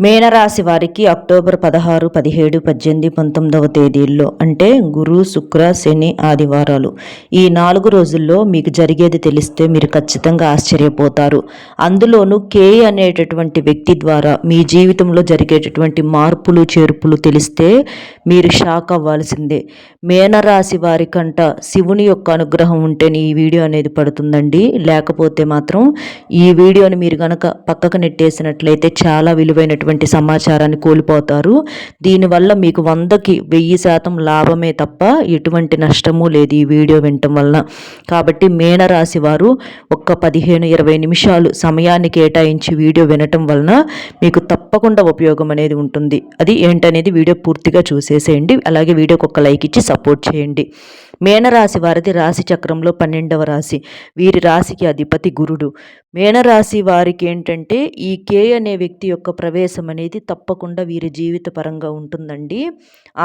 మేనరాశి వారికి అక్టోబర్ పదహారు పదిహేడు పద్దెనిమిది పంతొమ్మిదవ తేదీల్లో అంటే గురు శుక్ర శని ఆదివారాలు. ఈ నాలుగు రోజుల్లో మీకు జరిగేది తెలిస్తే మీరు ఖచ్చితంగా ఆశ్చర్యపోతారు. అందులోనూ కే అనేటటువంటి వ్యక్తి ద్వారా మీ జీవితంలో జరిగేటటువంటి మార్పులు చేర్పులు తెలిస్తే మీరు షాక్ అవ్వాల్సిందే. మేనరాశి వారికంట శివుని యొక్క అనుగ్రహం ఉంటేనే ఈ వీడియో అనేది పడుతుందండి. లేకపోతే మాత్రం ఈ వీడియోని మీరు కనుక పక్కకు నెట్టేసినట్లయితే చాలా విలువైనటువంటి ఉన్నటువంటి సమాచారాన్ని కోల్పోతారు. దీనివల్ల మీకు వందకి వెయ్యి శాతం లాభమే తప్ప ఎటువంటి నష్టము లేదు ఈ వీడియో వినటం వలన. కాబట్టి మేనరాశి వారు ఒక్క పదిహేను ఇరవై నిమిషాలు సమయాన్ని కేటాయించి వీడియో వినటం వలన మీకు తప్పకుండా ఉపయోగం అనేది ఉంటుంది. అది ఏంటనేది వీడియో పూర్తిగా చూసేసేయండి. అలాగే వీడియోకి ఒక లైక్ ఇచ్చి సపోర్ట్ చేయండి. మేనరాశి వారిది రాశి చక్రంలో పన్నెండవ రాశి. వీరి రాశికి అధిపతి గురుడు. మేనరాశి వారికి ఏంటంటే ఈ కే అనే వ్యక్తి యొక్క ప్రవేశం అనేది తప్పకుండా వీరి జీవిత పరంగా ఉంటుందండి.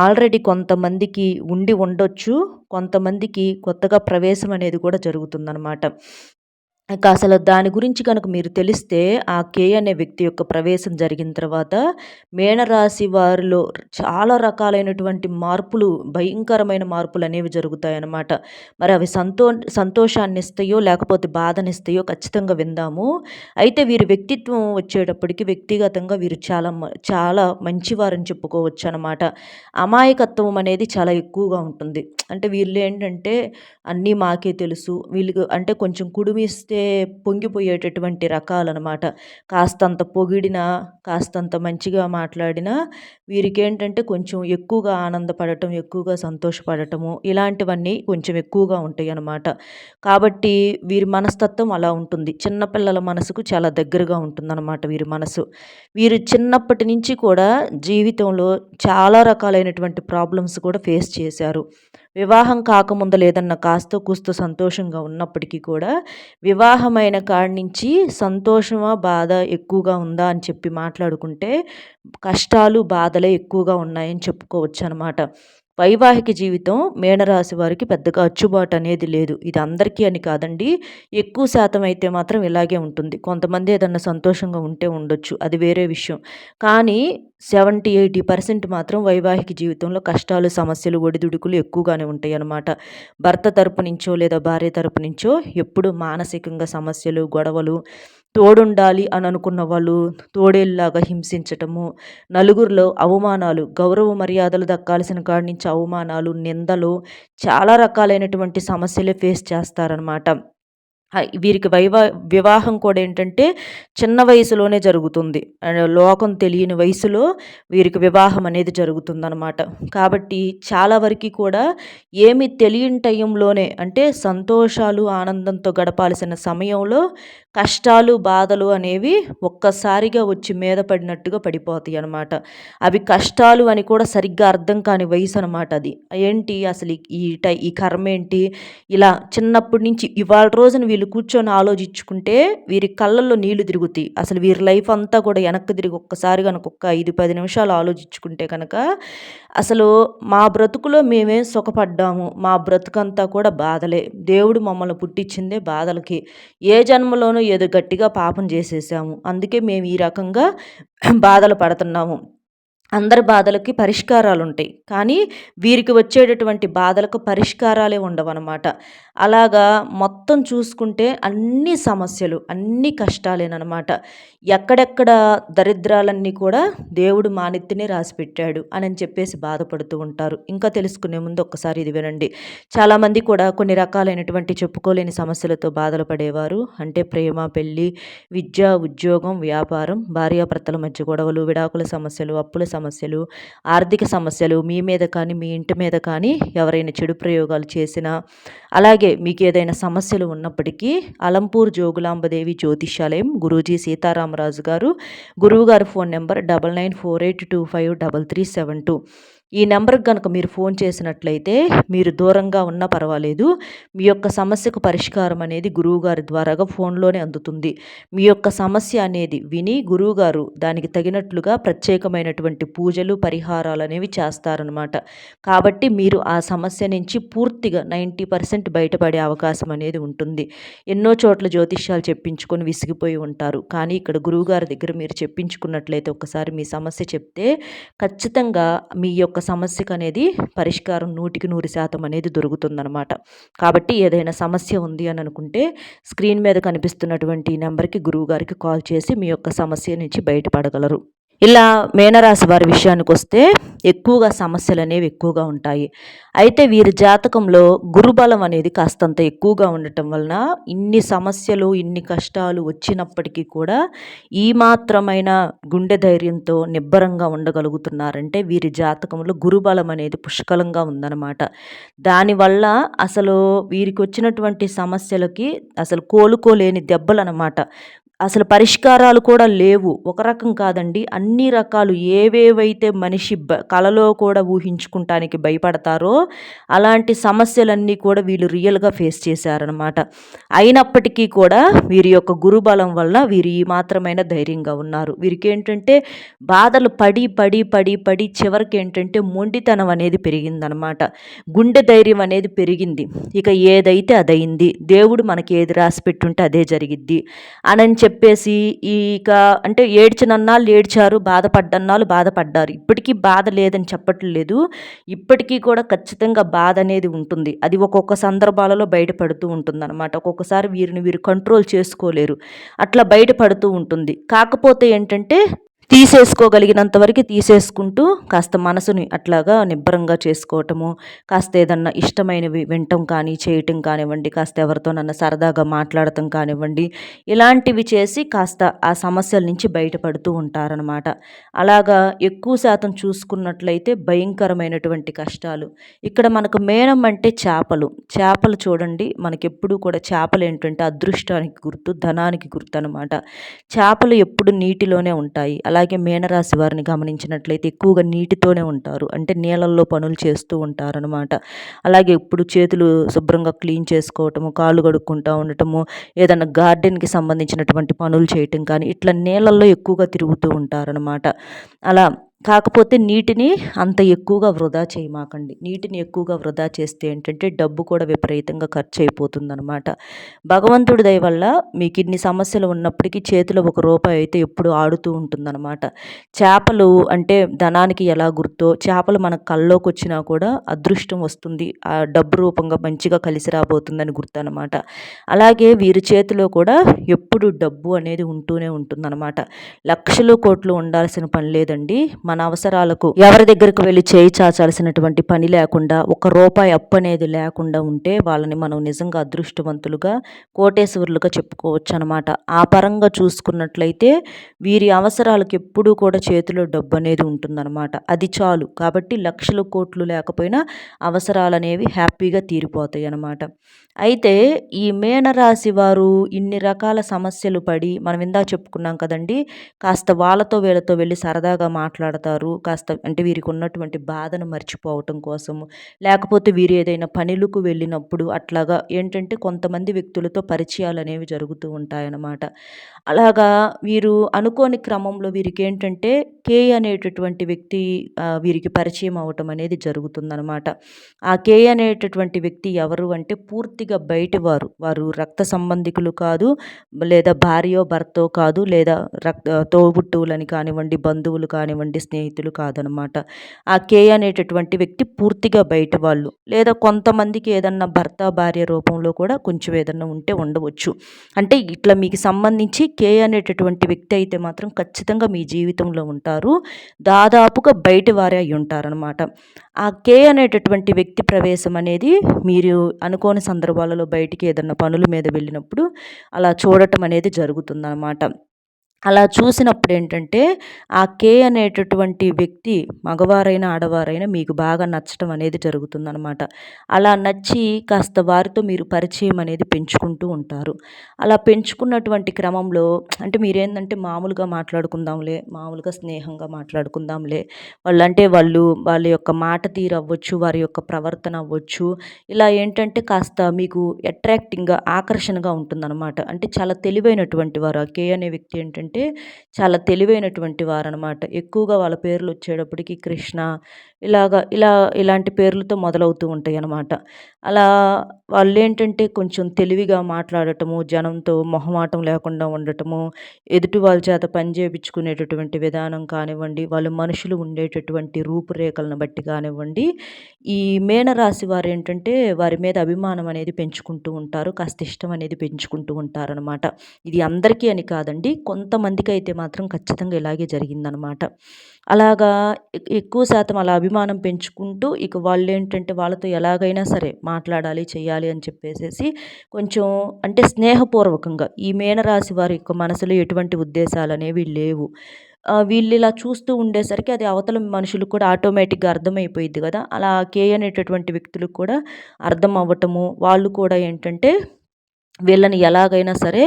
ఆల్రెడీ కొంతమందికి ఉండి ఉండొచ్చు కొంతమందికి కొత్తగా ప్రవేశం అనేది కూడా జరుగుతుందన్నమాట. ఇక అసలు దాని గురించి కనుక మీరు తెలిస్తే ఆ కే అనే వ్యక్తి యొక్క ప్రవేశం జరిగిన తర్వాత మేనరాశి వారిలో చాలా రకాలైనటువంటి మార్పులు భయంకరమైన మార్పులు అనేవి జరుగుతాయన్నమాట. మరి అవి సంతో సంతోషాన్ని ఇస్తాయో లేకపోతే బాధనిస్తాయో ఖచ్చితంగా విందాము. అయితే వీరి వ్యక్తిత్వం వచ్చేటప్పటికి వ్యక్తిగతంగా వీరు చాలా చాలా మంచివారని చెప్పుకోవచ్చు అనమాట అమాయకత్వం అనేది చాలా ఎక్కువగా ఉంటుంది. అంటే వీళ్ళు ఏంటంటే అన్నీ మాకే తెలుసు. వీళ్ళకి అంటే కొంచెం కుడుమిస్తే చూస్తే పొంగిపోయేటటువంటి రకాలనమాట కాస్తంత పొగిడినా కాస్తంత మంచిగా మాట్లాడినా వీరికి ఏంటంటే కొంచెం ఎక్కువగా ఆనందపడటం ఎక్కువగా సంతోషపడటము ఇలాంటివన్నీ కొంచెం ఎక్కువగా ఉంటాయి అన్నమాట కాబట్టి వీరి మనస్తత్వం అలా ఉంటుంది. చిన్నపిల్లల మనసుకు చాలా దగ్గరగా ఉంటుందన్నమాట వీరి మనసు. వీరు చిన్నప్పటి నుంచి కూడా జీవితంలో చాలా రకాలైనటువంటి ప్రాబ్లమ్స్ కూడా ఫేస్ చేశారు. వివాహం కాకముందు లేదన్న కాస్త కూస్త సంతోషంగా ఉన్నప్పటికీ కూడా వివాహమైన కాడి నుంచి సంతోషమా బాధ ఎక్కువగా ఉందా అని చెప్పి మాట్లాడుకుంటే కష్టాలు బాధలే ఎక్కువగా ఉన్నాయని చెప్పుకోవచ్చు అనమాట వైవాహిక జీవితం మీనరాశి వారికి పెద్దగా అచ్చుబాటు అనేది లేదు. ఇది అందరికీ అని కాదండి. ఎక్కువ శాతం అయితే మాత్రం ఇలాగే ఉంటుంది. కొంతమంది ఏదన్నా సంతోషంగా ఉంటే ఉండొచ్చు. అది వేరే విషయం. కానీ సెవెంటీ ఎయిటీ పర్సెంట్ మాత్రం వైవాహిక జీవితంలో కష్టాలు సమస్యలు ఒడిదుడుకులు ఎక్కువగానే ఉంటాయి అన్నమాట భర్త తరపు నుంచో లేదా భార్య తరపు నుంచో ఎప్పుడు మానసికంగా సమస్యలు గొడవలు తోడుండాలి అని అనుకున్న వాళ్ళు తోడేళ్ళలాగా హింసించటము. నలుగురిలో అవమానాలు గౌరవ మర్యాదలు దక్కాల్సిన కాడి నుంచి అవమానాలు నిందలు చాలా రకాలైనటువంటి సమస్యలే ఫేస్ చేస్తారనమాట వీరికి వైవా వివాహం కూడా ఏంటంటే చిన్న వయసులోనే జరుగుతుంది. లోకం తెలియని వయసులో వీరికి వివాహం అనేది జరుగుతుందనమాట కాబట్టి చాలా వరకు కూడా ఏమి తెలియని టైంలోనే అంటే సంతోషాలు ఆనందంతో గడపాల్సిన సమయంలో కష్టాలు బాధలు అనేవి ఒక్కసారిగా వచ్చి మీద పడినట్టుగా పడిపోతాయి అనమాట అవి కష్టాలు అని కూడా సరిగ్గా అర్థం కాని వయసు అనమాట అది. ఏంటి అసలు ఈ టై ఈ కర్మ ఏంటి? ఇలా చిన్నప్పటి నుంచి ఇవాళ రోజున వీళ్ళు కూర్చొని ఆలోచించుకుంటే వీరి కళ్ళల్లో నీళ్ళు తిరుగుతాయి. అసలు వీరి లైఫ్ అంతా కూడా వెనక్కి తిరిగి ఒక్కసారి కనుక ఒక్క ఐదు పది నిమిషాలు ఆలోచించుకుంటే కనుక అసలు మా బ్రతుకులో మేమేం సుఖపడ్డాము. మా బ్రతుకంతా కూడా బాధలే. దేవుడు మమ్మల్ని పుట్టించిందే బాధలకి. ఏ జన్మలోనూ ఏదో గట్టిగా పాపం చేసేసాము. అందుకే మేము ఈ రకంగా బాధలు పడుతున్నాము. అందరి బాధలకి పరిష్కారాలు ఉంటాయి కానీ వీరికి వచ్చేటటువంటి బాధలకు పరిష్కారాలే ఉండవన్నమాట. అలాగా మొత్తం చూసుకుంటే అన్ని సమస్యలు అన్ని కష్టాలేనమాట ఎక్కడెక్కడ దరిద్రాలన్నీ కూడా దేవుడు మానెత్తినే రాసిపెట్టాడు అని చెప్పేసి బాధపడుతూ ఉంటారు. ఇంకా తెలుసుకునే ముందు ఒక్కసారి ఇది వినండి. చాలామంది కూడా కొన్ని రకాలైనటువంటి చెప్పుకోలేని సమస్యలతో బాధలు పడేవారు. అంటే ప్రేమ పెళ్ళి విద్య ఉద్యోగం వ్యాపారం భార్యాభర్తల మధ్య గొడవలు విడాకుల సమస్యలు అప్పుల సమస్యలు ఆర్థిక సమస్యలు మీ మీద కానీ మీ ఇంటి మీద కానీ ఎవరైనా చెడు ప్రయోగాలు చేసినా అలాగే మీకు ఏదైనా సమస్యలు ఉన్నప్పటికీ అలంపూర్ జోగులాంబదేవి జ్యోతిషాలయం గురూజీ సీతారామరాజు గారు గురువుగారు phone number double nine four eight two five double three seven two. ఈ నెంబర్కి కనుక మీరు ఫోన్ చేసినట్లయితే మీరు దూరంగా ఉన్నా పర్వాలేదు. మీ యొక్క సమస్యకు పరిష్కారం అనేది గురువుగారి ద్వారాగా ఫోన్లోనే అందుతుంది. మీ యొక్క సమస్య అనేది విని గురువుగారు దానికి తగినట్లుగా ప్రత్యేకమైనటువంటి పూజలు పరిహారాలు అనేవి చేస్తారనమాట కాబట్టి మీరు ఆ సమస్య నుంచి పూర్తిగా నైంటీ పర్సెంట్ బయటపడే అవకాశం అనేది ఉంటుంది. ఎన్నో చోట్ల జ్యోతిష్యాలు చెప్పించుకొని విసిగిపోయి ఉంటారు. కానీ ఇక్కడ గురువుగారి దగ్గర మీరు చెప్పించుకున్నట్లయితే ఒకసారి మీ సమస్య చెప్తే ఖచ్చితంగా మీ యొక్క సమస్యకు అనేది పరిష్కారం నూటికి నూరు శాతం అనేది దొరుకుతుందనమాట కాబట్టి ఏదైనా సమస్య ఉంది అని అనుకుంటే స్క్రీన్ మీద కనిపిస్తున్నటువంటి నెంబర్కి గురువుగారికి కాల్ చేసి మీ యొక్క సమస్య నుంచి బయటపడగలరు. ఇలా మేనరాశి వారి విషయానికి వస్తే ఎక్కువగా సమస్యలు అనేవి ఎక్కువగా ఉంటాయి. అయితే వీరి జాతకంలో గురుబలం అనేది కాస్తంత ఎక్కువగా ఉండటం వలన ఇన్ని సమస్యలు ఇన్ని కష్టాలు వచ్చినప్పటికీ కూడా ఈ మాత్రమైన గుండె ధైర్యంతో నిబ్బరంగా ఉండగలుగుతున్నారంటే వీరి జాతకంలో గురుబలం అనేది పుష్కలంగా ఉందన్నమాట. దానివల్ల అసలు వీరికి వచ్చినటువంటి సమస్యలకి అసలు కోలుకోలేని దెబ్బలు అనమాట అసలు పరిష్కారాలు కూడా లేవు. ఒక రకం కాదండి. అన్ని రకాలు ఏవేవైతే మనిషి బ కలలో కూడా ఊహించుకుంటానికి భయపడతారో అలాంటి సమస్యలన్నీ కూడా వీళ్ళు రియల్గా ఫేస్ చేశారనమాట అయినప్పటికీ కూడా వీరి యొక్క గురుబలం వల్ల వీరు ఈ మాత్రమైన ధైర్యంగా ఉన్నారు. వీరికి ఏంటంటే బాధలు పడి పడి పడి పడి చివరికి ఏంటంటే మొండితనం అనేది పెరిగిందనమాట గుండె ధైర్యం అనేది పెరిగింది. ఇక ఏదైతే అదైంది దేవుడు మనకి ఏది రాసి పెట్టుంటే అదే జరిగిద్ది. అని చెప్పేసి ఇక అంటే ఏడ్చినన్నాళ్ళు ఏడ్చారు బాధపడ్డన్నాళ్ళు బాధపడ్డారు. ఇప్పటికీ బాధ లేదని చెప్పట్లేదు ఇప్పటికీ కూడా ఖచ్చితంగా బాధ అనేది ఉంటుంది. అది ఒక్కొక్క సందర్భాలలో బయటపడుతూ ఉంటుంది అనమాట ఒక్కొక్కసారి వీరిని వీరు కంట్రోల్ చేసుకోలేరు. అట్లా బయటపడుతూ ఉంటుంది. కాకపోతే ఏంటంటే తీసేసుకోగలిగినంత వరకు తీసేసుకుంటూ కాస్త మనసుని అట్లాగా నిబ్బరంగా చేసుకోవటము కాస్త ఏదన్నా ఇష్టమైనవి వినటం కానీ చేయటం కానివ్వండి కాస్త ఎవరితోనన్నా సరదాగా మాట్లాడటం కానివ్వండి ఇలాంటివి చేసి కాస్త ఆ సమస్యల నుంచి బయటపడుతూ ఉంటారనమాట అలాగా ఎక్కువ శాతం చూసుకున్నట్లయితే భయంకరమైనటువంటి కష్టాలు. ఇక్కడ మనకు మేనం అంటే చేపలు. చేపలు చూడండి మనకెప్పుడు కూడా చేపలు ఏంటంటే అదృష్టానికి గుర్తు ధనానికి గుర్తు అనమాట చేపలు ఎప్పుడు నీటిలోనే ఉంటాయి. అలాగే మీనరాశి వారిని గమనించినట్లయితే ఎక్కువగా నీటితోనే ఉంటారు. అంటే నీళ్ళల్లో పనులు చేస్తూ ఉంటారనమాట అలాగే ఇప్పుడు చేతులు శుభ్రంగా క్లీన్ చేసుకోవటము కాళ్ళు కడుక్కుంటూ ఉండటము ఏదైనా గార్డెన్కి సంబంధించినటువంటి పనులు చేయటం కానీ ఇట్లా నీళ్ళల్లో ఎక్కువగా తిరుగుతూ ఉంటారనమాట అలా కాకపోతే నీటిని అంత ఎక్కువగా వృధా చేయమాకండి. నీటిని ఎక్కువగా వృధా చేస్తే ఏంటంటే డబ్బు కూడా విపరీతంగా ఖర్చు అయిపోతుందనమాట భగవంతుడి దయ వల్ల మీకు ఇన్ని సమస్యలు ఉన్నప్పటికీ చేతిలో ఒక రూపాయి అయితే ఎప్పుడు ఆడుతూ ఉంటుందన్నమాట. చేపలు అంటే ధనానికి ఎలా గుర్తో చేపలు మన కల్లోకి వచ్చినా కూడా అదృష్టం వస్తుంది. ఆ డబ్బు రూపంగా మంచిగా కలిసి రాబోతుందని గుర్తు అనమాట అలాగే వీరి చేతిలో కూడా ఎప్పుడు డబ్బు అనేది ఉంటూనే ఉంటుందన్నమాట. లక్షలు కోట్లు ఉండాల్సిన పని లేదండి. మన మన అవసరాలకు ఎవరి దగ్గరకు వెళ్ళి చేయి చాచాల్సినటువంటి పని లేకుండా ఒక రూపాయి అప్పు అనేది లేకుండా ఉంటే వాళ్ళని మనం నిజంగా అదృష్టవంతులుగా కోటేశ్వరులుగా చెప్పుకోవచ్చు అనమాట ఆ పరంగా చూసుకున్నట్లయితే వీరి అవసరాలకు ఎప్పుడూ కూడా చేతిలో డబ్బు అనేది ఉంటుందన్నమాట. అది చాలు. కాబట్టి లక్షలు కోట్లు లేకపోయినా అవసరాలు అనేవి హ్యాపీగా తీరిపోతాయి అన్నమాట అయితే ఈ మేనరాశి వారు ఇన్ని రకాల సమస్యలు పడి మనం ఇందా చెప్పుకున్నాం కదండి కాస్త వాళ్ళతో వీళ్ళతో వెళ్ళి సరదాగా మాట్లాడతారు కాస్త అంటే వీరికి ఉన్నటువంటి బాధను మర్చిపోవటం కోసము. లేకపోతే వీరు ఏదైనా పనులకు వెళ్ళినప్పుడు అట్లాగా ఏంటంటే కొంతమంది వ్యక్తులతో పరిచయాలు అనేవి జరుగుతూ ఉంటాయన్నమాట. అలాగా వీరు అనుకోని క్రమంలో వీరికి ఏంటంటే కే అనేటటువంటి వ్యక్తి వీరికి పరిచయం అవటం అనేది జరుగుతుందనమాట ఆ కే అనేటటువంటి వ్యక్తి ఎవరు అంటే పూర్తిగా బయట వారు వారు రక్త సంబంధికులు కాదు లేదా భార్యో భర్తో కాదు లేదా రక్త తోబుట్టువులని కానివ్వండి బంధువులు కానివ్వండి స్నేహితులు కాదనమాట. ఆ కే అనేటటువంటి వ్యక్తి పూర్తిగా బయట వాళ్ళు లేదా కొంతమందికి ఏదన్నా భర్త భార్య రూపంలో కూడా కొంచెం ఏదన్నా ఉంటే ఉండవచ్చు. అంటే ఇట్లా మీకు సంబంధించి కే అనేటటువంటి వ్యక్తి అయితే మాత్రం ఖచ్చితంగా మీ జీవితంలో ఉంటారు. దాదాపుగా బయట వారే అయి ఉంటారనమాట. ఆ కే అనేటటువంటి వ్యక్తి ప్రవేశం అనేది మీరు అనుకోని సందర్భాలలో బయటికి ఏదన్నా పనుల మీద వెళ్ళినప్పుడు అలా చూడటం అనేది జరుగుతుందన్నమాట అలా చూసినప్పుడు ఏంటంటే ఆ కే అనేటటువంటి వ్యక్తి మగవారైనా ఆడవారైనా మీకు బాగా నచ్చటం అనేది జరుగుతుందనమాట అలా నచ్చి కాస్త వారితో మీరు పరిచయం అనేది పెంచుకుంటూ ఉంటారు. అలా పెంచుకున్నటువంటి క్రమంలో అంటే మీరేంటంటే మామూలుగా మాట్లాడుకుందాంలే మామూలుగా స్నేహంగా మాట్లాడుకుందాంలే వాళ్ళంటే వాళ్ళు వాళ్ళ యొక్క మాట తీరు అవ్వచ్చు వారి యొక్క ప్రవర్తన అవ్వచ్చు. ఇలా ఏంటంటే కాస్త మీకు అట్రాక్టింగ్గా ఆకర్షణగా ఉంటుందన్నమాట. అంటే చాలా తెలివైనటువంటి వారు ఆ కే అనే వ్యక్తి ఏంటంటే అంటే చాలా తెలివైనటువంటి వారనమాట. ఎక్కువగా వాళ్ళ పేర్లు వచ్చేటప్పటికి కృష్ణ ఇలాగ ఇలా ఇలాంటి పేర్లతో మొదలవుతూ ఉంటాయి అన్నమాట అలా వాళ్ళు ఏంటంటే కొంచెం తెలివిగా మాట్లాడటము జనంతో మొహమాటం లేకుండా ఉండటము ఎదుటి వాళ్ళ చేత పని చేయించుకునేటటువంటి విధానం కానివ్వండి వాళ్ళు మనుషులు ఉండేటటువంటి రూపురేఖలను బట్టి కానివ్వండి ఈ మేనరాశి వారు ఏంటంటే వారి మీద అభిమానం అనేది పెంచుకుంటూ ఉంటారు కాస్త ఇష్టం అనేది పెంచుకుంటూ ఉంటారనమాట ఇది అందరికీ అని కాదండి కొంతమందికి అయితే మాత్రం ఖచ్చితంగా ఇలాగే జరిగిందనమాట అలాగా ఎక్కువ శాతం అలా అభిమానం పెంచుకుంటూ ఇక వాళ్ళు ఏంటంటే వాళ్ళతో ఎలాగైనా సరే మాట్లాడాలి చేయాలి అని చెప్పేసేసి కొంచెం అంటే స్నేహపూర్వకంగా ఈ మీనరాశి వారి యొక్క మనసులో ఎటువంటి ఉద్దేశాలు అనేవి లేవు వీళ్ళు ఇలా చూస్తూ ఉండేసరికి అది అవతల మనుషులు కూడా ఆటోమేటిక్గా అర్థమైపోయింది కదా. అలా కే అనేటటువంటి వ్యక్తులకు కూడా అర్థం అవ్వటము వాళ్ళు కూడా ఏంటంటే వీళ్ళని ఎలాగైనా సరే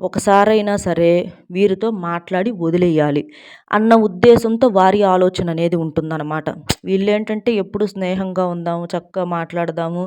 ఒకసారైనా సరే వీరితో మాట్లాడి వదిలేయాలి అన్న ఉద్దేశంతో వారి ఆలోచన అనేది ఉంటుందన్నమాట. వీళ్ళు ఏంటంటే ఎప్పుడు స్నేహంగా ఉందాము చక్కగా మాట్లాడదాము.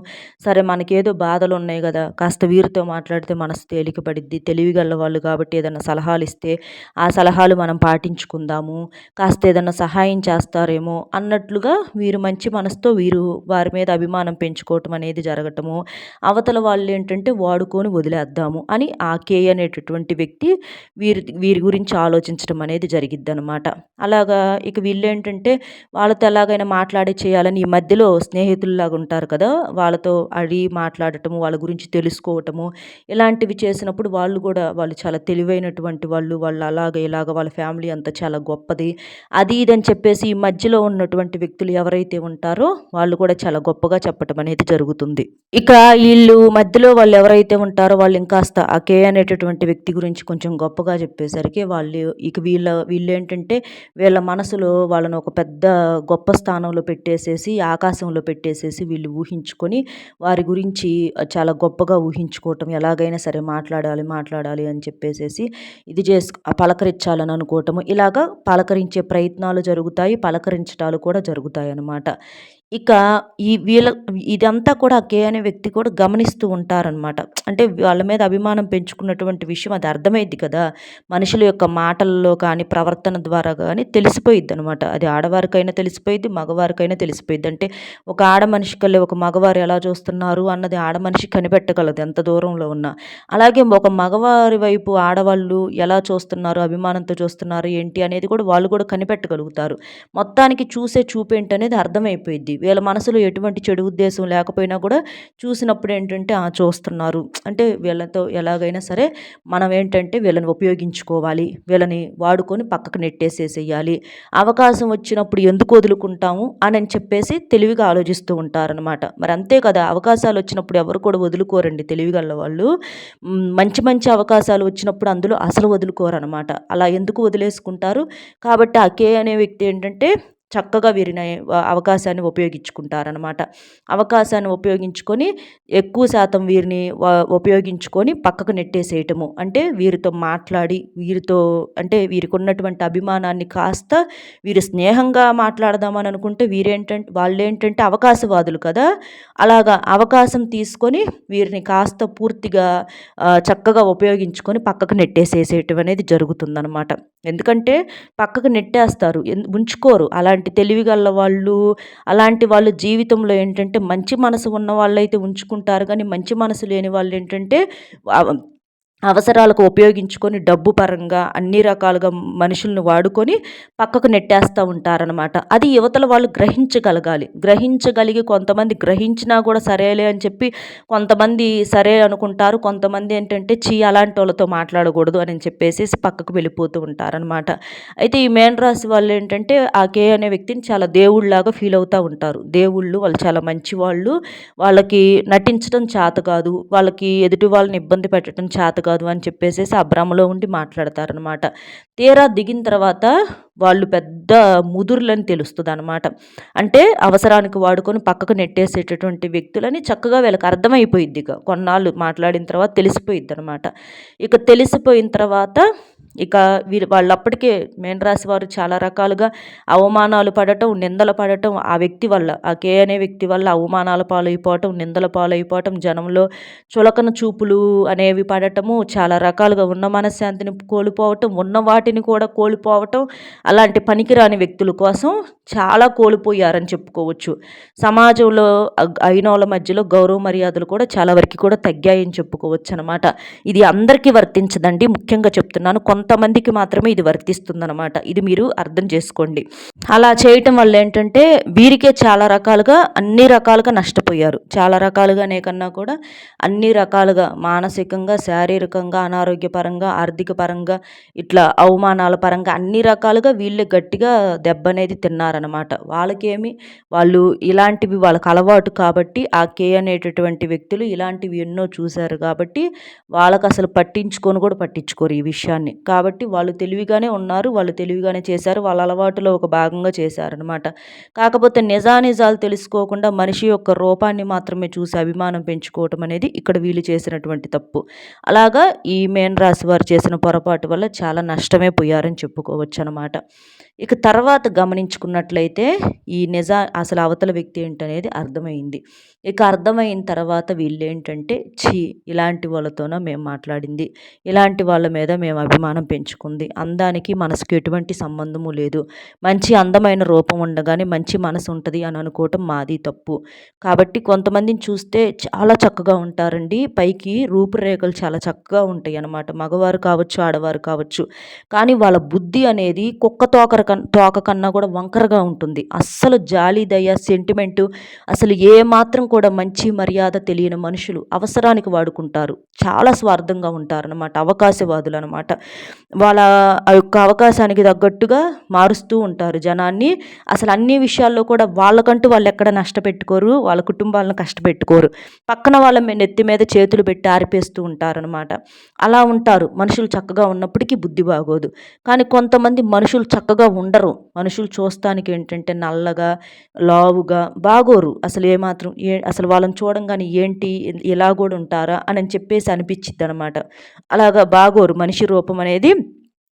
సరే మనకేదో బాధలు ఉన్నాయి కదా కాస్త వీరితో మాట్లాడితే మనసు తేలిక పడిద్ది తెలివిగల వాళ్ళు కాబట్టి ఏదైనా సలహాలు ఇస్తే ఆ సలహాలు మనం పాటించుకుందాము. కాస్త ఏదైనా సహాయం చేస్తారేమో అన్నట్లుగా వీరు మంచి మనసుతో వీరు వారి మీద అభిమానం పెంచుకోవటం అనేది జరగటము అవతల వాళ్ళు ఏంటంటే వాడుకొని వదిలేద్దాము అని ఆ కే అనేటువంటి అనేటటువంటి వ్యక్తి వీరి వీరి గురించి ఆలోచించడం అనేది జరిగిద్ది అనమాట అలాగా ఇక వీళ్ళు ఏంటంటే వాళ్ళతో ఎలాగైనా మాట్లాడే చేయాలని ఈ మధ్యలో స్నేహితుల్లాగా ఉంటారు కదా వాళ్ళతో అడిగి మాట్లాడటము వాళ్ళ గురించి తెలుసుకోవటము ఇలాంటివి చేసినప్పుడు వాళ్ళు కూడా వాళ్ళు చాలా తెలివైనటువంటి వాళ్ళు వాళ్ళు అలాగ ఇలాగ వాళ్ళ ఫ్యామిలీ అంతా చాలా గొప్పది అది ఇది అని చెప్పేసి ఈ మధ్యలో ఉన్నటువంటి వ్యక్తులు ఎవరైతే ఉంటారో వాళ్ళు కూడా చాలా గొప్పగా చెప్పటం అనేది జరుగుతుంది. ఇక వీళ్ళు మధ్యలో వాళ్ళు ఎవరైతే ఉంటారో వాళ్ళు ఇంకాస్త ఆ కే అనేటటువంటి వ్యక్తి గురించి కొంచెం గొప్పగా చెప్పేసరికి వాళ్ళు ఇక వీళ్ళ వీళ్ళు ఏంటంటే వీళ్ళ మనసులో వాళ్ళను ఒక పెద్ద గొప్ప స్థానంలో పెట్టేసేసి ఆకాశంలో పెట్టేసేసి వీళ్ళు ఊహించుకొని వారి గురించి చాలా గొప్పగా ఊహించుకోవటం ఎలాగైనా సరే మాట్లాడాలి మాట్లాడాలి అని చెప్పేసేసి ఇది చేసు పలకరించాలని అనుకోవటము. ఇలాగా పలకరించే ప్రయత్నాలు జరుగుతాయి పలకరించడాలు కూడా జరుగుతాయి అన్నమాట ఇక ఈ వీళ్ళ ఇదంతా కూడా కే అనే వ్యక్తి కూడా గమనిస్తూ ఉంటారనమాట అంటే వాళ్ళ మీద అభిమానం పెంచుకున్నటువంటి విషయం అది అర్థమైద్ది కదా. మనుషుల యొక్క మాటల్లో కానీ ప్రవర్తన ద్వారా కానీ తెలిసిపోయిద్ది అనమాట అది ఆడవారికైనా తెలిసిపోయిద్ది మగవారికైనా తెలిసిపోయిద్ది. అంటే ఒక ఆడ మనిషి కల్లి ఒక మగవారు ఎలా చూస్తున్నారు అన్నది ఆడ మనిషి కనిపెట్టగలదు ఎంత దూరంలో ఉన్నా. అలాగే ఒక మగవారి వైపు ఆడవాళ్ళు ఎలా చూస్తున్నారు అభిమానంతో చూస్తున్నారు ఏంటి అనేది కూడా వాళ్ళు కూడా కనిపెట్టగలుగుతారు. మొత్తానికి చూసే చూపేంటి అనేది వీళ్ళ మనసులో ఎటువంటి చెడు ఉద్దేశం లేకపోయినా కూడా చూసినప్పుడు ఏంటంటే ఆ చూస్తున్నారు. అంటే వీళ్ళతో ఎలాగైనా సరే మనం ఏంటంటే వీళ్ళని ఉపయోగించుకోవాలి. వీళ్ళని వాడుకొని పక్కకు నెట్టేసేసేయాలి. అవకాశం వచ్చినప్పుడు ఎందుకు వదులుకుంటాము అని చెప్పేసి తెలివిగా ఆలోచిస్తూ ఉంటారనమాట మరి అంతే కదా అవకాశాలు వచ్చినప్పుడు ఎవరు కూడా వదులుకోరండి తెలివిగల వాళ్ళు. మంచి మంచి అవకాశాలు వచ్చినప్పుడు అందులో అసలు వదులుకోరనమాట అలా ఎందుకు వదిలేసుకుంటారు? కాబట్టి ఆ కే అనే వ్యక్తి ఏంటంటే చక్కగా వీరిని అవకాశాన్ని ఉపయోగించుకుంటారనమాట అవకాశాన్ని ఉపయోగించుకొని ఎక్కువ శాతం వీరిని ఉపయోగించుకొని పక్కకు నెట్టేసేయటము. అంటే వీరితో మాట్లాడి వీరితో అంటే వీరికి ఉన్నటువంటి అభిమానాన్ని కాస్త వీరు స్నేహంగా మాట్లాడదామని అనుకుంటే వీరేంటంటే వాళ్ళు ఏంటంటే అవకాశవాదులు కదా. అలాగా అవకాశం తీసుకొని వీరిని కాస్త పూర్తిగా చక్కగా ఉపయోగించుకొని పక్కకు నెట్టేసేసేయటం అనేది జరుగుతుందనమాట ఎందుకంటే పక్కకు నెట్టేస్తారు ఉంచుకోరు. అలా అలాంటి తెలివిగల వాళ్ళు అలాంటి వాళ్ళు జీవితంలో ఏంటంటే మంచి మనసు ఉన్న వాళ్ళైతే ఉంచుకుంటారు. కానీ మంచి మనసు లేని వాళ్ళు ఏంటంటే అవసరాలకు ఉపయోగించుకొని డబ్బు పరంగా అన్ని రకాలుగా మనుషులను వాడుకొని పక్కకు నెట్టేస్తూ ఉంటారనమాట అది యువతల వాళ్ళు గ్రహించగలగాలి. గ్రహించగలిగి కొంతమంది గ్రహించినా కూడా సరేలే అని చెప్పి కొంతమంది సరే అనుకుంటారు. కొంతమంది ఏంటంటే చీ అలాంటి వాళ్ళతో మాట్లాడకూడదు అని చెప్పేసి పక్కకు వెళ్ళిపోతూ ఉంటారనమాట అయితే ఈ మేన్ రాశి వాళ్ళు ఏంటంటే ఆ కే అనే వ్యక్తిని చాలా దేవుళ్ళలాగా ఫీల్ అవుతూ ఉంటారు. దేవుళ్ళు వాళ్ళు చాలా మంచి వాళ్ళు వాళ్ళకి నటించడం చేత కాదు. వాళ్ళకి ఎదుటి వాళ్ళని ఇబ్బంది పెట్టడం చేత కాదు అని చెప్పేసేసి ఆ భ్రమలో ఉండి మాట్లాడతారనమాట తీరా దిగిన తర్వాత వాళ్ళు పెద్ద ముదురులని తెలుస్తుంది అనమాట అంటే అవసరానికి వాడుకొని పక్కకు నెట్టేసేటటువంటి వ్యక్తులని చక్కగా వీళ్ళకి అర్థమైపోయిద్ది ఇక కొన్నాళ్ళు మాట్లాడిన తర్వాత తెలిసిపోయిద్ది అనమాట ఇక తెలిసిపోయిన తర్వాత ఇక వీరు వాళ్ళప్పటికే మేన్ రాశి వారు చాలా రకాలుగా అవమానాలు పడటం నిందలు పడటం ఆ వ్యక్తి వల్ల ఆ కే అనే వ్యక్తి వల్ల అవమానాల పాలైపోవటం నిందల పాలైపోవటం జనంలో చులకన చూపులు అనేవి పడటము చాలా రకాలుగా ఉన్న మనశ్శాంతిని కోల్పోవటం ఉన్న వాటిని కూడా కోల్పోవటం అలాంటి పనికిరాని వ్యక్తుల కోసం చాలా కోల్పోయారని చెప్పుకోవచ్చు. సమాజంలో అయినోళ్ళ మధ్యలో గౌరవ మర్యాదలు కూడా చాలా వరకు కూడా తగ్గాయని చెప్పుకోవచ్చు అనమాట ఇది అందరికీ వర్తించదండి. ముఖ్యంగా చెప్తున్నాను కొంత కొంతమందికి మాత్రమే ఇది వర్తిస్తుందన్నమాట. ఇది మీరు అర్థం చేసుకోండి. అలా చేయటం వల్ల ఏంటంటే వీరికే చాలా రకాలుగా అన్ని రకాలుగా నష్టపోయారు. చాలా రకాలుగానే కన్నా కూడా అన్ని రకాలుగా మానసికంగా శారీరకంగా అనారోగ్యపరంగా ఆర్థిక పరంగా ఇట్లా అవమానాల పరంగా అన్ని రకాలుగా వీళ్ళు గట్టిగా దెబ్బ అనేది తిన్నారనమాట వాళ్ళకేమి వాళ్ళు ఇలాంటివి వాళ్ళకి అలవాటు కాబట్టి ఆ కే అనేటటువంటి వ్యక్తులు ఇలాంటివి ఎన్నో చూశారు కాబట్టి వాళ్ళకి అసలు పట్టించుకొని కూడా పట్టించుకోరు ఈ విషయాన్ని. కాబట్టి వాళ్ళు తెలివిగానే ఉన్నారు వాళ్ళు తెలివిగానే చేశారు వాళ్ళ అలవాటులో ఒక భాగంగా చేశారనమాట కాకపోతే నిజానిజాలు తెలుసుకోకుండా మనిషి యొక్క రూపాన్ని మాత్రమే చూసి అభిమానం పెంచుకోవటం అనేది ఇక్కడ వీళ్ళు చేసినటువంటి తప్పు. అలాగా ఈ మేన్ రాశి వారు చేసిన పొరపాటు వల్ల చాలా నష్టమే పోయారని చెప్పుకోవచ్చు అనమాట ఇక తర్వాత గమనించుకున్నట్లయితే ఈ నిజా అసలు అవతల వ్యక్తి ఏంటనేది అర్థమైంది. ఇక అర్థమైన తర్వాత వీళ్ళు ఏంటంటే ఛీ ఇలాంటి వాళ్ళతోన మేము మాట్లాడింది. ఇలాంటి వాళ్ళ మీద మేము అభిమానం పెంచుకుంది. అందానికి మనసుకు ఎటువంటి సంబంధము లేదు. మంచి అందమైన రూపం ఉండగానే మంచి మనసు ఉంటుంది అని అనుకోవటం మాది తప్పు. కాబట్టి కొంతమందిని చూస్తే చాలా చక్కగా ఉంటారండి. పైకి రూపురేఖలు చాలా చక్కగా ఉంటాయి అన్నమాట. మగవారు కావచ్చు ఆడవారు కావచ్చు. కానీ వాళ్ళ బుద్ధి అనేది కుక్క తోకర తోక కన్నా కూడా వంకరగా ఉంటుంది. అస్సలు జాలి దయ సెంటిమెంటు అసలు ఏ మాత్రం కూడా మంచి మర్యాద తెలియని మనుషులు అవసరానికి వాడుకుంటారు. చాలా స్వార్థంగా ఉంటారనమాట అవకాశవాదులు అనమాట వాళ్ళ ఆ యొక్క అవకాశానికి తగ్గట్టుగా మారుస్తూ ఉంటారు జనాన్ని. అసలు అన్ని విషయాల్లో కూడా వాళ్ళకంటూ వాళ్ళు ఎక్కడ నష్టపెట్టుకోరు వాళ్ళ కుటుంబాలను కష్టపెట్టుకోరు. పక్కన వాళ్ళ నెత్తి మీద చేతులు పెట్టి ఆరిపేస్తూ ఉంటారనమాట అలా ఉంటారు. మనుషులు చక్కగా ఉన్నప్పటికీ బుద్ధి బాగోదు. కానీ కొంతమంది మనుషులు చక్కగా ఉండరు. మనుషులు చూస్తానికి ఏంటంటే నల్లగా లావుగా బాగోరు. అసలు ఏమాత్రం ఏ అసలు వాళ్ళని చూడంగానే ఏంటి ఇలా కూడా ఉంటారా అని చెప్పేసి అనిపించిద్ది అనమాట అలాగా బాగోరు. మనిషి రూపం అనేది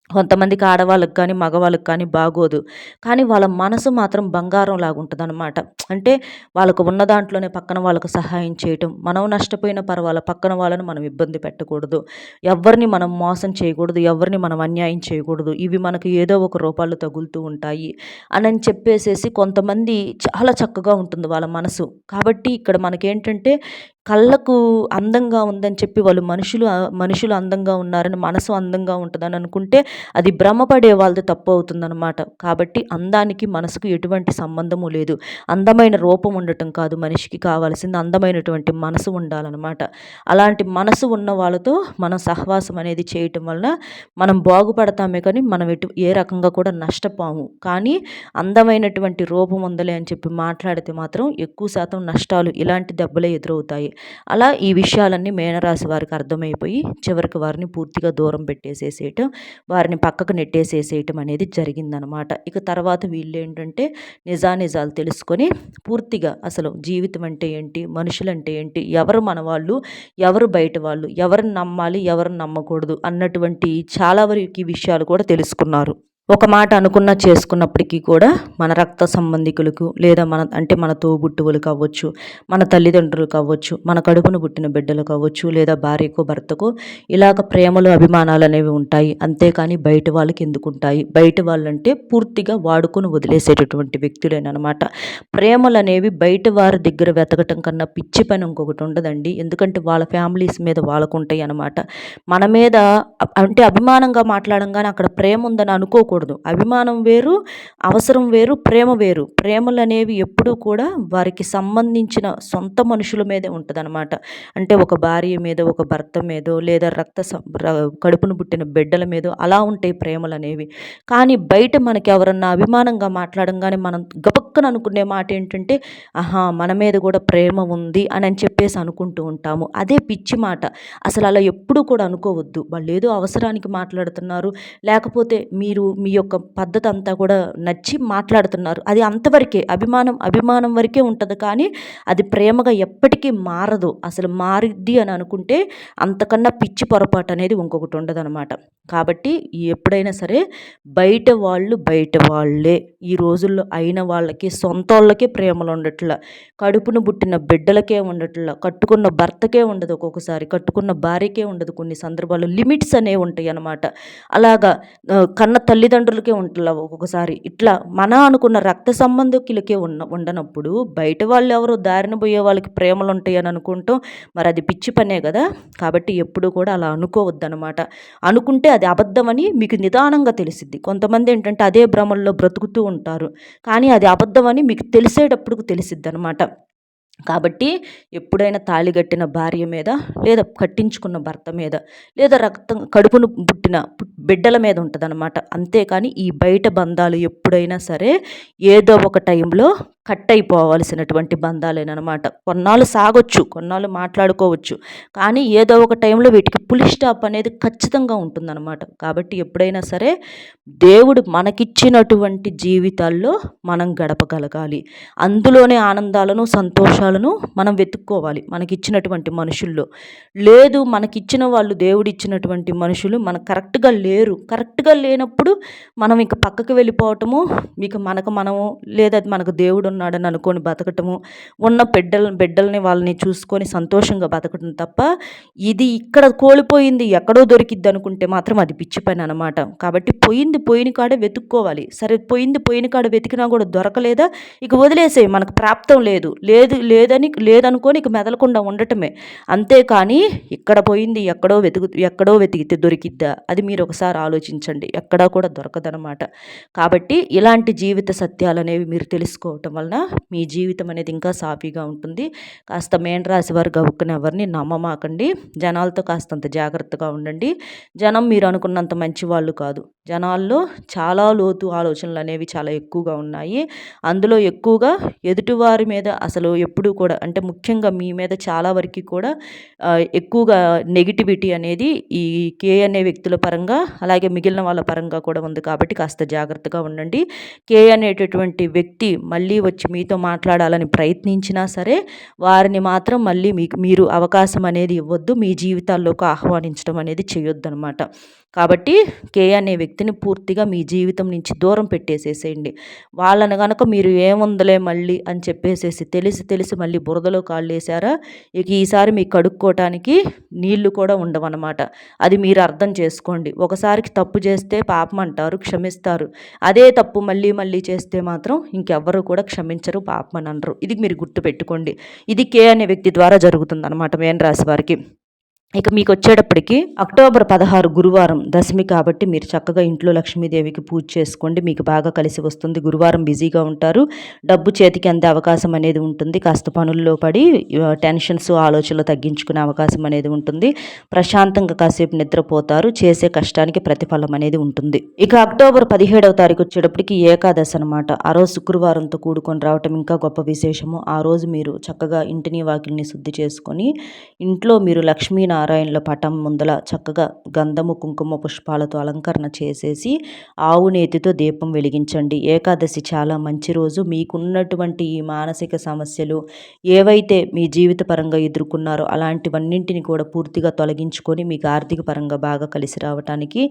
కొంతమందికి ఆడవాళ్ళకి కానీ మగవాళ్ళకి కానీ బాగోదు. కానీ వాళ్ళ మనసు మాత్రం బంగారం లాగా ఉంటుంది అనమాట అంటే వాళ్ళకు ఉన్న దాంట్లోనే పక్కన వాళ్ళకు సహాయం చేయటం మనం నష్టపోయిన పర్వాల పక్కన వాళ్ళని మనం ఇబ్బంది పెట్టకూడదు. ఎవరిని మనం మోసం చేయకూడదు ఎవరిని మనం అన్యాయం చేయకూడదు. ఇవి మనకు ఏదో ఒక రూపాలు తగులుతూ ఉంటాయి అని చెప్పేసేసి కొంతమంది చాలా చక్కగా ఉంటుంది వాళ్ళ మనసు. కాబట్టి ఇక్కడ మనకేంటంటే కళ్ళకు అందంగా ఉందని చెప్పి వాళ్ళు మనుషులు మనుషులు అందంగా ఉన్నారని మనసు అందంగా ఉంటుందని అనుకుంటే అది భ్రమపడే వాళ్ళది తప్పు అవుతుందన్నమాట. కాబట్టి అందానికి మనసుకు ఎటువంటి సంబంధము లేదు. అందమైన రూపం ఉండటం కాదు మనిషికి కావాల్సింది. అందమైనటువంటి మనసు ఉండాలన్నమాట. అలాంటి మనసు ఉన్న వాళ్ళతో మనం సహవాసం అనేది చేయటం వలన మనం బాగుపడతామే కానీ మనం ఎటు ఏ రకంగా కూడా నష్టపోము. కానీ అందమైనటువంటి రూపం ఉందలే అని చెప్పి మాట్లాడితే మాత్రం ఎక్కువ శాతం నష్టాలు ఇలాంటి దెబ్బలే ఎదురవుతాయి. అలా ఈ విషయాలన్నీ మేనరాశి వారికి అర్థమైపోయి చివరికి వారిని పూర్తిగా దూరం పెట్టేసేసేయటం వారిని పక్కకు నెట్టేసేసేయటం అనేది జరిగిందనమాట. ఇక తర్వాత వీళ్ళు ఏంటంటే నిజానిజాలు తెలుసుకొని పూర్తిగా అసలు జీవితం అంటే ఏంటి మనుషులు అంటే ఏంటి ఎవరు మన వాళ్ళు ఎవరు బయట వాళ్ళు ఎవరిని నమ్మాలి ఎవరిని నమ్మకూడదు అన్నటువంటి చాలా వరకు విషయాలు కూడా తెలుసుకున్నారు. ఒక మాట అనుకున్న చేసుకున్నప్పటికీ కూడా మన రక్త సంబంధికులకు లేదా మన అంటే మన తోబుట్టువులు కావచ్చు మన తల్లిదండ్రులు కావచ్చు మన కడుపును పుట్టిన బిడ్డలు కావచ్చు లేదా భార్యకు భర్తకు ఇలాగ ప్రేమలు అభిమానాలు అనేవి ఉంటాయి. అంతేకాని బయట వాళ్ళకి ఎందుకు ఉంటాయి? బయట వాళ్ళంటే పూర్తిగా వాడుకొని వదిలేసేటటువంటి వ్యక్తులేనమాట ప్రేమలు అనేవి బయట వారి దగ్గర వెతకటం కన్నా పిచ్చి పని ఇంకొకటి ఉండదండి. ఎందుకంటే వాళ్ళ ఫ్యామిలీస్ మీద వాళ్ళకు ఉంటాయి అనమాట మన మీద అంటే అభిమానంగా మాట్లాడంగానే అక్కడ ప్రేమ ఉందని అనుకోకూడదు. ఉండకూడదు. అభిమానం వేరు అవసరం వేరు ప్రేమ వేరు. ప్రేమలు అనేవి ఎప్పుడూ కూడా వారికి సంబంధించిన సొంత మనుషుల మీదే ఉంటుందన్నమాట. అంటే ఒక భార్య మీద ఒక భర్త మీదో లేదా రక్త కడుపును పుట్టిన బిడ్డల మీదో అలా ఉంటాయి ప్రేమలు అనేవి కానీ బయట మనకి ఎవరన్నా అభిమానంగా మాట్లాడంగానే మనం గబక్కన అనుకునే మాట ఏంటంటే ఆహా మన మీద కూడా ప్రేమ ఉంది అని అని చెప్పేసి అనుకుంటూ ఉంటాము. అదే పిచ్చి మాట. అసలు అలా ఎప్పుడు కూడా అనుకోవద్దు. వాళ్ళు ఏదో అవసరానికి మాట్లాడుతున్నారు. లేకపోతే మీరు మీ యొక్క పద్ధతి అంతా కూడా నచ్చి మాట్లాడుతున్నారు. అది అంతవరకే అభిమానం అభిమానం వరకే ఉంటుంది. కానీ అది ప్రేమగా ఎప్పటికీ మారదు. అసలు మారిద్ది అని అనుకుంటే అంతకన్నా పిచ్చి పొరపాటు అనేది ఇంకొకటి ఉండదనమాట కాబట్టి ఎప్పుడైనా సరే బయట వాళ్ళు బయట వాళ్ళే. ఈ రోజుల్లో అయిన వాళ్ళకి సొంత వాళ్ళకే ప్రేమలు ఉండట్లా. కడుపును పుట్టిన బిడ్డలకే ఉండట్లా. కట్టుకున్న భర్తకే ఉండదు ఒక్కొక్కసారి. కట్టుకున్న భార్యకే ఉండదు. కొన్ని సందర్భాల్లో లిమిట్స్ అనేవి ఉంటాయి అన్నమాట అలాగా కన్న తల్లిదండ్రులకే ఉంటుందా ఒక్కొక్కసారి. ఇట్లా మన అనుకున్న రక్త సంబంధికులకే ఉన్న ఉండనప్పుడు బయట వాళ్ళు ఎవరు దారిన పోయే వాళ్ళకి ప్రేమలు ఉంటాయి అని అనుకుంటాం మరి అది పిచ్చి పనే కదా. కాబట్టి ఎప్పుడు కూడా అలా అనుకోవద్దనమాట అనుకుంటే అది అబద్ధమని మీకు నిదానంగా తెలిసిద్ది. కొంతమంది ఏంటంటే అదే భ్రమల్లో బ్రతుకుతూ ఉంటారు. కానీ అది అబద్ధమని మీకు తెలిసేటప్పుడు తెలిసిద్ది అనమాట కాబట్టి ఎప్పుడైనా తాళి కట్టిన భార్య మీద లేదా కట్టించుకున్న భర్త మీద లేదా రక్తం కడుపును పుట్టిన బిడ్డల మీద ఉంటుందన్నమాట. అంతేకాని ఈ బయట బంధాలు ఎప్పుడైనా సరే ఏదో ఒక టైంలో కట్ అయిపోవలసినటువంటి బంధాలేనమాట కొన్నాళ్ళు సాగొచ్చు కొన్నాళ్ళు మాట్లాడుకోవచ్చు. కానీ ఏదో ఒక టైంలో వీటికి పులి స్టాప్ అనేది ఖచ్చితంగా ఉంటుందన్నమాట. కాబట్టి ఎప్పుడైనా సరే దేవుడు మనకిచ్చినటువంటి జీవితాల్లో మనం గడపగలగాలి. అందులోనే ఆనందాలను సంతోషాలను మనం వెతుక్కోవాలి మనకిచ్చినటువంటి మనుషుల్లో. లేదు మనకిచ్చిన వాళ్ళు దేవుడు ఇచ్చినటువంటి మనుషులు మన కరెక్ట్గా లేరు. కరెక్ట్గా లేనప్పుడు మనం ఇంక పక్కకు వెళ్ళిపోవటము ఇక మనకు మనము లేదా మనకు దేవుడు ఉన్నాడని అనుకొని బతకటము ఉన్న బిడ్డల బిడ్డల్ని వాళ్ళని చూసుకొని సంతోషంగా బతకటం తప్ప ఇది ఇక్కడ కోల్పోయింది ఎక్కడో దొరికిద్ది అనుకుంటే మాత్రం అది పిచ్చి పని అనమాట కాబట్టి పోయింది పోయిన కాడే వెతుక్కోవాలి. సరే పోయింది పోయిన కాడ వెతికినా కూడా దొరకలేదా? ఇక వదిలేసేయి మనకు ప్రాప్తం లేదు. లేదు లేదని లేదనుకొని ఇక మెదలకుండా ఉండటమే. అంతేకాని ఇక్కడ పోయింది ఎక్కడో వెతుకు ఎక్కడో వెతికితే దొరికిద్దా? అది మీరు ఒకసారి ఆలోచించండి. ఎక్కడా కూడా దొరకదనమాట కాబట్టి ఇలాంటి జీవిత సత్యాలు అనేవి మీరు తెలుసుకోవటం వల్ల వలన మీ జీవితం అనేది ఇంకా సాఫీగా ఉంటుంది. కాస్త మేన్ రాశి వారు గబుక్కుని ఎవరిని నమ్మమాకండి. జనాలతో కాస్తంత జాగ్రత్తగా ఉండండి. జనం మీరు అనుకున్నంత మంచి వాళ్ళు కాదు. జనాల్లో చాలా లోతు ఆలోచనలు అనేవి చాలా ఎక్కువగా ఉన్నాయి. అందులో ఎక్కువగా ఎదుటివారి మీద అసలు ఎప్పుడూ కూడా అంటే ముఖ్యంగా మీ మీద చాలా వరకు కూడా ఎక్కువగా నెగిటివిటీ అనేది ఈ కే అనే వ్యక్తుల పరంగా అలాగే మిగిలిన వాళ్ళ పరంగా కూడా ఉంది. కాబట్టి కాస్త జాగ్రత్తగా ఉండండి. కే అనేటటువంటి వ్యక్తి మళ్ళీ వచ్చి మీతో మాట్లాడాలని ప్రయత్నించినా సరే వారిని మాత్రం మళ్ళీ మీకు మీరు అవకాశం అనేది ఇవ్వద్దు మీ జీవితాల్లోకి ఆహ్వానించడం అనేది చేయొద్దనమాట కాబట్టి కే అనే వ్యక్తిని పూర్తిగా మీ జీవితం నుంచి దూరం పెట్టేసేసేయండి. వాళ్ళని కనుక మీరు ఏముందలే మళ్ళీ అని చెప్పేసేసి తెలిసి తెలిసి మళ్ళీ బురదలో కాళ్ళు వేసారా ఇక ఈసారి మీకు కడుక్కోవటానికి నీళ్ళు కూడా ఉండవన్నమాట. అది మీరు అర్థం చేసుకోండి. ఒకసారికి తప్పు చేస్తే పాపం అంటారు క్షమిస్తారు. అదే తప్పు మళ్ళీ మళ్ళీ చేస్తే మాత్రం ఇంకెవ్వరూ కూడా క్షమించరు పాపం అని అనరు. ఇది మీరు గుర్తుపెట్టుకోండి. ఇది కే అనే వ్యక్తి ద్వారా జరుగుతుంది అనమాట మేన్ రాశి వారికి. ఇక మీకు వచ్చేటప్పటికి అక్టోబర్ పదహారు గురువారం దశమి కాబట్టి మీరు చక్కగా ఇంట్లో లక్ష్మీదేవికి పూజ చేసుకోండి. మీకు బాగా కలిసి వస్తుంది. గురువారం బిజీగా ఉంటారు. డబ్బు చేతికి అందే అవకాశం అనేది ఉంటుంది. కాస్త పనుల్లో పడి టెన్షన్స్ ఆలోచనలు తగ్గించుకునే అవకాశం అనేది ఉంటుంది. ప్రశాంతంగా కాసేపు నిద్రపోతారు. చేసే కష్టానికి ప్రతిఫలం అనేది ఉంటుంది. ఇక అక్టోబర్ పదిహేడవ తారీఖు వచ్చేటప్పటికి ఏకాదశి అనమాట ఆ రోజు శుక్రవారంతో కూడుకొని రావటం ఇంకా గొప్ప విశేషము. ఆ రోజు మీరు చక్కగా ఇంటిని వాకిల్ని శుద్ధి చేసుకొని ఇంట్లో మీరు లక్ష్మీనారాయణ నారాయణుల పటం ముందల చక్కగా గంధము కుంకుమ పుష్పాలతో అలంకరణ చేసేసి ఆవు నేతితో దీపం వెలిగించండి. ఏకాదశి చాలా మంచి రోజు. మీకున్నటువంటి ఈ మానసిక సమస్యలు ఏవైతే మీ జీవిత పరంగా ఎదుర్కొన్నారో అలాంటివన్నింటిని కూడా పూర్తిగా తొలగించుకొని మీకు ఆర్థిక పరంగా బాగా కలిసి రావటానికి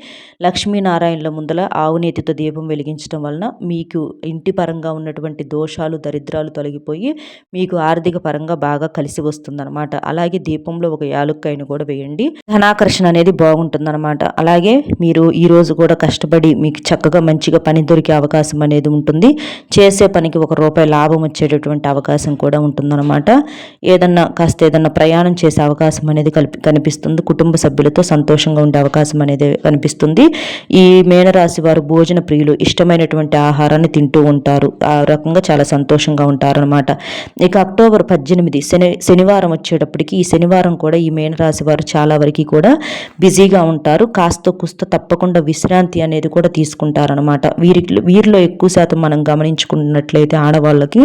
లక్ష్మీనారాయణుల ముందల ఆవు నేతితో దీపం వెలిగించడం వలన మీకు ఇంటి పరంగా ఉన్నటువంటి దోషాలు దరిద్రాలు తొలగిపోయి మీకు ఆర్థిక పరంగా బాగా కలిసి వస్తుందన్నమాట. అలాగే దీపంలో ఒక యాలుక్కాయను కూడా కూడా వేయండి. ధనాకర్షణ అనేది బాగుంటుందన్నమాట. అలాగే మీరు ఈ రోజు కూడా కష్టపడి మీకు చక్కగా మంచిగా పని దొరికే అవకాశం అనేది ఉంటుంది. చేసే పనికి ఒక రూపాయి లాభం వచ్చేటటువంటి అవకాశం కూడా ఉంటుందన్నమాట. ఏదన్నా కాస్త ఏదన్నా ప్రయాణం చేసే అవకాశం అనేది కలిపి కనిపిస్తుంది. కుటుంబ సభ్యులతో సంతోషంగా ఉండే అవకాశం అనేది కనిపిస్తుంది. ఈ మేనరాశి వారు భోజన ప్రియులు ఇష్టమైనటువంటి ఆహారాన్ని తింటూ ఉంటారు. ఆ రకంగా చాలా సంతోషంగా ఉంటారనమాట ఇక అక్టోబర్ పద్దెనిమిది శని శనివారం వచ్చేటప్పటికి ఈ శనివారం కూడా ఈ మేనరాశి వారు చాలా వరకు కూడా బిజీగా ఉంటారు. కాస్త కుస్త తప్పకుండా విశ్రాంతి అనేది కూడా తీసుకుంటారనమాట వీరి వీరిలో ఎక్కువ శాతం మనం గమనించుకున్నట్లయితే ఆడవాళ్ళకి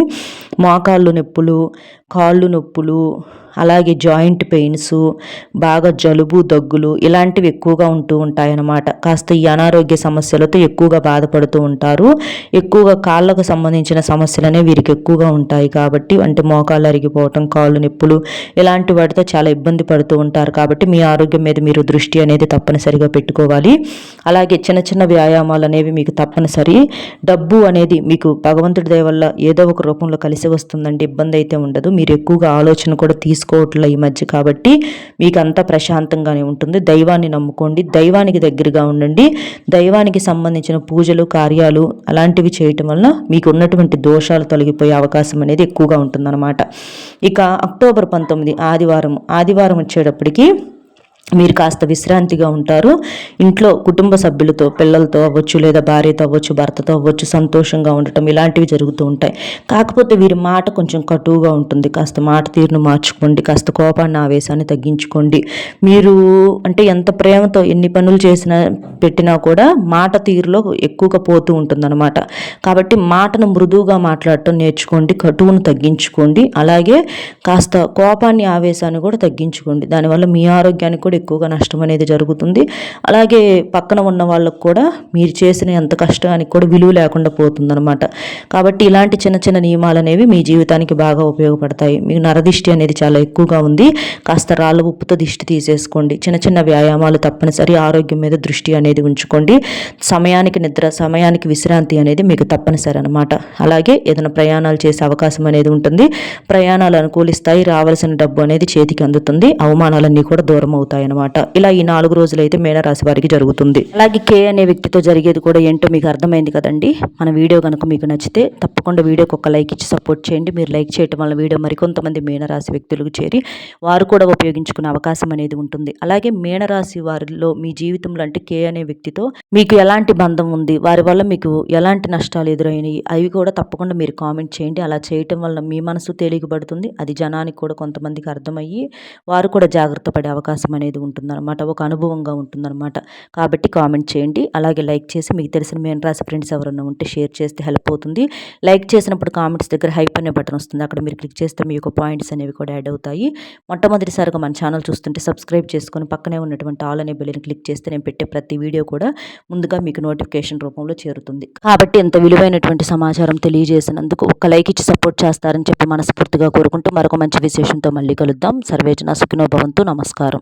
మోకాళ్ళు నొప్పులు కాళ్ళు నొప్పులు అలాగే జాయింట్ పెయిన్స్ బాగా జలుబు దగ్గులు ఇలాంటివి ఎక్కువగా ఉంటూ ఉంటాయన్నమాట. కాస్త ఈ అనారోగ్య సమస్యలతో ఎక్కువగా బాధపడుతూ ఉంటారు. ఎక్కువగా కాళ్ళకు సంబంధించిన సమస్యలనే వీరికి ఎక్కువగా ఉంటాయి కాబట్టి అంటే మోకాళ్ళు అరిగిపోవటం కాళ్ళు నొప్పులు ఇలాంటి వాటితో చాలా ఇబ్బంది పడుతూ ఉంటారు కాబట్టి మీ ఆరోగ్యం మీద మీరు దృష్టి అనేది తప్పనిసరిగా పెట్టుకోవాలి. అలాగే చిన్న చిన్న వ్యాయామాలు అనేవి మీకు తప్పనిసరి. డబ్బు అనేది మీకు భగవంతుడి దయ వల్ల ఏదో ఒక రూపంలో కలిసి వస్తుందండి ఇబ్బంది అయితే ఉండదు. మీరు ఎక్కువగా ఆలోచన కూడా తీసుకు తీసుకోవట్లే ఈ మధ్య కాబట్టి మీకు అంతా ప్రశాంతంగానే ఉంటుంది. దైవాన్ని నమ్ముకోండి. దైవానికి దగ్గరగా ఉండండి. దైవానికి సంబంధించిన పూజలు కార్యాలు అలాంటివి చేయటం వలన మీకు ఉన్నటువంటి దోషాలు తొలగిపోయే అవకాశం అనేది ఎక్కువగా ఉంటుందన్నమాట. ఇక అక్టోబర్ పంతొమ్మిది ఆదివారం. ఆదివారం వచ్చేటప్పటికి మీరు కాస్త విశ్రాంతిగా ఉంటారు. ఇంట్లో కుటుంబ సభ్యులతో పిల్లలతో అవ్వచ్చు లేదా భార్యతో అవ్వచ్చు భర్తతో అవ్వచ్చు సంతోషంగా ఉండటం ఇలాంటివి జరుగుతూ ఉంటాయి. కాకపోతే వీరి మాట కొంచెం కటువుగా ఉంటుంది. కాస్త మాట తీరును మార్చుకోండి. కాస్త కోపాన్ని ఆవేశాన్ని తగ్గించుకోండి. మీరు అంటే ఎంత ప్రేమతో ఎన్ని పనులు చేసినా పెట్టినా కూడా మాట తీరులో ఎక్కువగా పోతూ ఉంటుందన్నమాట. కాబట్టి మాటను మృదువుగా మాట్లాడటం నేర్చుకోండి. కటువును తగ్గించుకోండి. అలాగే కాస్త కోపాన్ని ఆవేశాన్ని కూడా తగ్గించుకోండి. దానివల్ల మీ ఆరోగ్యానికి కూడా ఎక్కువగా నష్టం అనేది జరుగుతుంది. అలాగే పక్కన ఉన్న వాళ్ళకు కూడా మీరు చేసిన ఎంత కష్టానికి కూడా విలువ లేకుండా పోతుందన్నమాట. కాబట్టి ఇలాంటి చిన్న చిన్న నియమాలు అనేవి మీ జీవితానికి బాగా ఉపయోగపడతాయి. మీకు నరదిష్టి అనేది చాలా ఎక్కువగా ఉంది. కాస్త రాళ్ళ ఉప్పుతో దిష్టి తీసేసుకోండి. చిన్న చిన్న వ్యాయామాలు తప్పనిసరి ఆరోగ్యం మీద దృష్టి అనేది ఉంచుకోండి. సమయానికి నిద్ర సమయానికి విశ్రాంతి అనేది మీకు తప్పనిసరి అనమాట అలాగే ఏదైనా ప్రయాణాలు చేసే అవకాశం అనేది ఉంటుంది. ప్రయాణాలు అనుకూలిస్తాయి. రావాల్సిన డబ్బు అనేది చేతికి అందుతుంది. అవమానాలన్నీ కూడా దూరం అవుతాయి అనమాట ఇలా ఈ నాలుగు రోజులు అయితే మేనరాశి వారికి జరుగుతుంది. అలాగే కే అనే వ్యక్తితో జరిగేది కూడా ఏంటో మీకు అర్థమైంది కదండి. మన వీడియో కనుక మీకు నచ్చితే తప్పకుండా వీడియోకి ఒక లైక్ ఇచ్చి సపోర్ట్ చేయండి. మీరు లైక్ చేయడం వల్ల వీడియో మరికొంతమంది మీనరాశి వ్యక్తులకు చేరి వారు కూడా ఉపయోగించుకునే అవకాశం అనేది ఉంటుంది. అలాగే మీనరాశి వారిలో మీ జీవితంలో అంటే కే అనే వ్యక్తితో మీకు ఎలాంటి బంధం ఉంది? వారి వల్ల మీకు ఎలాంటి నష్టాలు ఎదురైనాయి? అవి కూడా తప్పకుండా మీరు కామెంట్ చేయండి. అలా చేయటం వల్ల మీ మనసు తేలికబడుతుంది అది జనానికి కూడా కొంతమందికి అర్థమయ్యి వారు కూడా జాగ్రత్త పడే అవకాశం అనేది అనేది ఉంటుందన్నమాట. ఒక అనుభవంగా ఉంటుందన్నమాట. కాబట్టి కామెంట్ చేయండి. అలాగే లైక్ చేసి మీకు తెలిసిన మేము రాసి ఫ్రెండ్స్ ఎవరైనా ఉంటే షేర్ చేస్తే హెల్ప్ అవుతుంది. లైక్ చేసినప్పుడు కామెంట్స్ దగ్గర హైప్ అనే బటన్ వస్తుంది. అక్కడ మీరు క్లిక్ చేస్తే మీ యొక్క పాయింట్స్ అనేవి కూడా యాడ్ అవుతాయి. మొట్టమొదటిసారిగా మన ఛానల్ చూస్తుంటే సబ్స్క్రైబ్ చేసుకొని పక్కనే ఉన్నటువంటి ఆల్ అనే బెల్ని క్లిక్ చేస్తే నేను పెట్టే ప్రతి వీడియో కూడా ముందుగా మీకు నోటిఫికేషన్ రూపంలో చేరుతుంది. కాబట్టి ఎంత విలువైనటువంటి సమాచారం తెలియజేసినందుకు ఒక లైక్ ఇచ్చి సపోర్ట్ చేస్తారని చెప్పి మనస్ఫూర్తిగా కోరుకుంటూ మరొక మంచి విశేషంతో మళ్ళీ కలుద్దాం. సర్వేజన సుఖినోభవంతో నమస్కారం.